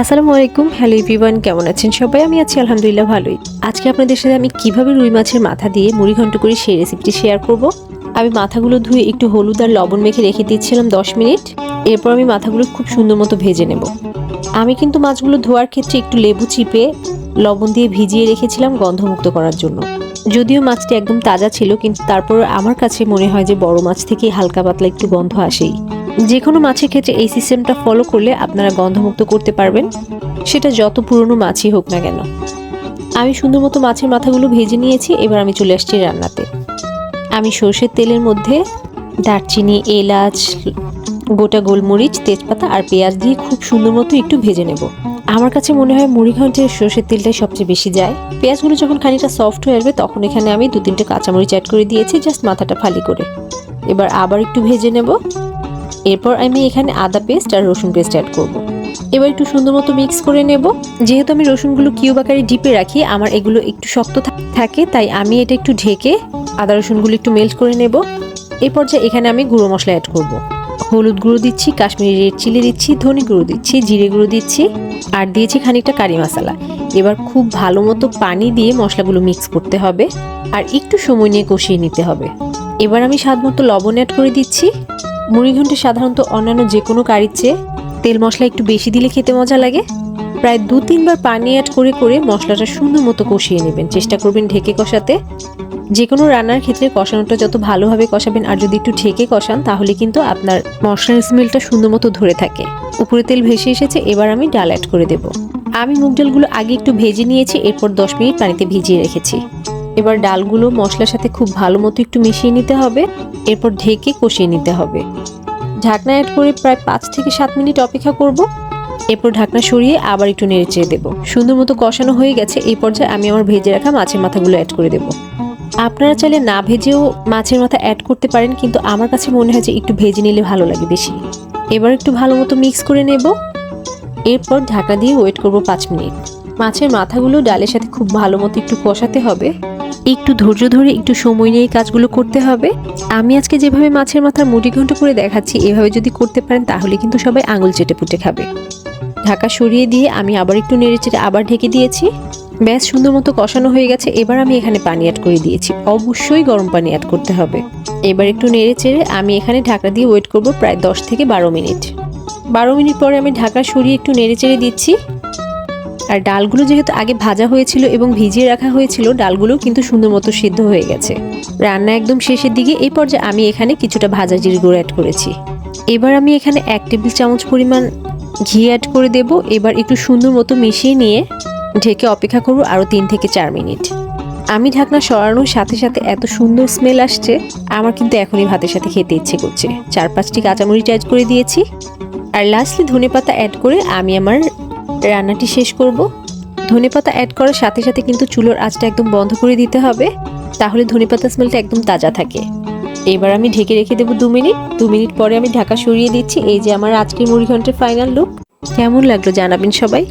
আসসালামু আলাইকুম। Hello everyone, কেমন আছেন সবাই? আমি আছি আলহামদুলিল্লাহ ভালোই। আজকে আপনাদের সাথে আমি কীভাবে রুই মাছের মাথা দিয়ে মুড়ি ঘন্ট করে সেই রেসিপিটি শেয়ার করব। আমি মাথাগুলো ধুয়ে একটু হলুদ আর লবণ মেখে রেখে দিচ্ছিলাম দশ মিনিট। এরপর আমি মাথাগুলো খুব সুন্দর মতো ভেজে নেব। আমি কিন্তু মাছগুলো ধোয়ার ক্ষেত্রে একটু লেবু চিপে লবণ দিয়ে ভিজিয়ে রেখেছিলাম গন্ধমুক্ত করার জন্য। যদিও মাছটি একদম তাজা ছিল, কিন্তু তারপর আমার কাছে মনে হয় যে বড় মাছ থেকে হালকা পাতলা একটু গন্ধ আসেই। যে কোনো মাছের ক্ষেত্রে এই সিস্টেমটা ফলো করলে আপনারা গন্ধমুক্ত করতে পারবেন। সেটা যত পুরনো মাছই হোক না কেন। আমি সুন্দর মতো মাছের মাথাগুলো ভেজে নিয়েছি, এবার আমি চলে আসছি রান্নাতে। আমি সর্ষের তেলের মধ্যে দারচিনি, এলাচ, গোটা গোলমরিচ, তেজপাতা আর পেঁয়াজ দিয়ে খুব সুন্দর মতো একটু ভেজে নেব। আমার কাছে মনে হয় মুড়ি সর্ষের তেলটাই সবচেয়ে বেশি যায়। পেঁয়াজগুলো যখন খানিকটা সফট হয়ে আসবে, তখন এখানে আমি দু তিনটে কাঁচামরিচ অ্যাড করে দিয়েছি জাস্ট মাথাটা ফালি করে। এবার আবার একটু ভেজে নেব। এরপর আমি এখানে আদা পেস্ট আর রসুন পেস্ট অ্যাড করব। এবার একটু সুন্দর মতো মিক্স করে নেব। যেহেতু আমি রসুনগুলো কিউব আকারে ডিপে রাখি, আমার এগুলো একটু শক্ত থাকে, তাই আমি এটা একটু ঢেকে আদা রসুনগুলো একটু মেল্ট করে নেব। এই পর্যায়ে এখানে আমি গুঁড়ো মশলা অ্যাড করব। হলুদ গুঁড়ো দিচ্ছি, কাশ্মীরি রেড চিলি দিচ্ছি, ধনে গুঁড়ো দিচ্ছি, জিরে গুঁড়ো দিচ্ছি, আর দিয়েছি খানিকটা কারি মশলা। এবার খুব ভালো মতো পানি দিয়ে মশলাগুলো মিক্স করতে হবে, আর একটু সময় নিয়ে কষিয়ে নিতে হবে। এবার আমি স্বাদ মতো লবণ অ্যাড করে দিচ্ছি। মুড়িঘণ্টে সাধারণত অন্যান্য যে কোনো কারির চেয়ে তেল মশলা একটু বেশি দিলে খেতে মজা লাগে। প্রায় দু তিনবার পানি অ্যাড করে করে মশলাটা সুন্দর মতো কষিয়ে নেবেন। চেষ্টা করবেন ঢেকে কষাতে। যে কোনো রান্নার ক্ষেত্রে কষানোটা যত ভালোভাবে কষাবেন আর যদি একটু ঢেকে কষান, তাহলে কিন্তু আপনার মশলার স্মেলটা সুন্দর মতো ধরে থাকে। উপরে তেল ভেসে এসেছে, এবার আমি ডাল অ্যাড করে দেব। আমি মুগ ডালগুলো আগে একটু ভেজে নিয়েছি, এরপর দশ মিনিট পানিতে ভিজিয়ে রেখেছি। এবার ডালগুলো মশলার সাথে খুব ভালো মতো একটু মিশিয়ে নিতে হবে। এরপর ঢেকে কষিয়ে নিতে হবে। ঢাকনা অ্যাড করে প্রায় পাঁচ থেকে সাত মিনিট অপেক্ষা করব। এরপর ঢাকনা সরিয়ে আবার একটু নেড়ে চেড়ে দেবো। সুন্দর মতো কষানো হয়ে গেছে। এই পর্যায়ে আমি আমার ভেজে রাখা মাছের মাথাগুলো অ্যাড করে দেবো। আপনারা চাইলে না ভেজেও মাছের মাথা অ্যাড করতে পারেন, কিন্তু আমার কাছে মনে হয় যে একটু ভেজে নিলে ভালো লাগে বেশি। এবার একটু ভালো মতো মিক্স করে নেব। এরপর ঢাকা দিয়ে ওয়েট করব পাঁচ মিনিট। মাছের মাথাগুলো ডালের সাথে খুব ভালো মতো একটু কষাতে হবে। একটু ধৈর্য ধরে একটু সময় নিয়ে কাজগুলো করতে হবে। আমি আজকে যেভাবে মাছের মাথার মুটি ঘন্ট করে দেখাচ্ছি, এভাবে যদি করতে পারেন তাহলে কিন্তু সবাই আঙুল চেটে পুটে খাবে। ঢাকা সরিয়ে দিয়ে আমি আবার একটু নেড়ে চেড়ে আবার ঢেকে দিয়েছি। ব্যাস, সুন্দর মতো কষানো হয়ে গেছে। এবার আমি এখানে পানি অ্যাড করে দিয়েছি। অবশ্যই গরম পানি অ্যাড করতে হবে। এবার একটু নেড়ে চেড়ে আমি এখানে ঢাকা দিয়ে ওয়েট করব প্রায় দশ থেকে বারো মিনিট। বারো মিনিট পরে আমি ঢাকা সরিয়ে একটু নেড়ে চেড়ে দিচ্ছি। আর ডালগুলো যেহেতু আগে ভাজা হয়েছিল এবং ভিজিয়ে রাখা হয়েছিল ডালগুলো কিন্তু সুন্দর মতো সিদ্ধ হয়ে গেছে। রান্না একদম শেষের দিকে এই পর্যায়ে আমি এখানে কিছুটা ভাজা জিরে গুঁড়ো অ্যাড করেছি। এবার আমি এখানে এক টেবিল চামচ পরিমাণ ঘি অ্যাড করে দেব। এবার একটু সুন্দর মতো মিশিয়ে নিয়ে ঢেকে অপেক্ষা করব আরও তিন থেকে চার মিনিট। আমি ঢাকনা সরানোর সাথে সাথে এত সুন্দর স্মেল আসছে, আমার কিন্তু এখনই ভাতের সাথে খেতে ইচ্ছে করছে। চার পাঁচটি কাঁচামরিচ অ্যাড করে দিয়েছি। আর লাস্টলি ধনেপাতা অ্যাড করে আমি আমার রান্নাটি শেষ করব। ধনেপাতা অ্যাড করার সাথে সাথে কিন্তু চুলোর আঁচটা একদম বন্ধ করে দিতে হবে। তাহলে ধনেপাতা স্মেলটা একদম তাজা থাকে। এবার আমি ঢেকে রেখে দেবো দু মিনিট। দু মিনিট পরে আমি ঢাকা সরিয়ে দিচ্ছি। এই যে আমার আজকের মুড়ি ঘন্টের ফাইনাল লুক কেমন লাগল জানাবেন সবাই?